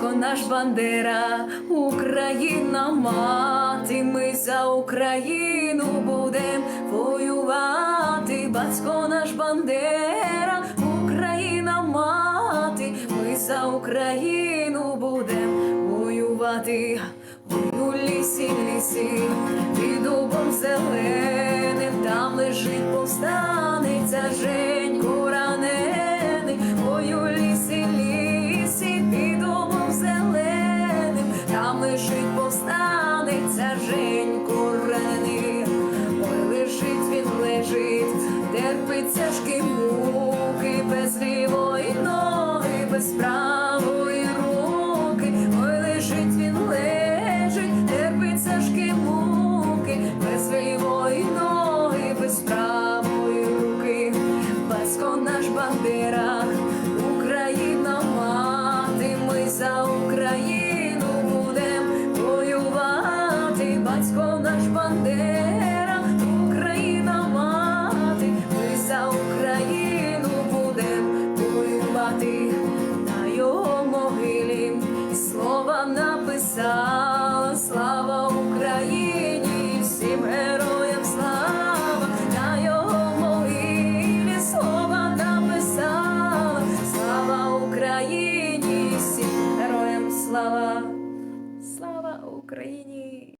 батько наш бандера, Україна мати, ми за Україну будем воювати, батько наш бандера, Україна мати, ми за Україну будем воювати. У лісі, лісі, під дубом зеленим, там лежить повстаниця лежить повстаниця Женько ранений. Ой, лежить він лежить, терпить тяжкі муки, без лівої ноги, без правої руки. Ой, лежить він лежить, терпить тяжкі муки, без лівої ноги, без правої руки. Батько наш бандера, наш бандера, Україна мати, ми за Україну будем воювати, на його могилі слова написала, слава Україні, всім героям слава, на його могилі слова написала, слава Україні, героям слава, слава Україні.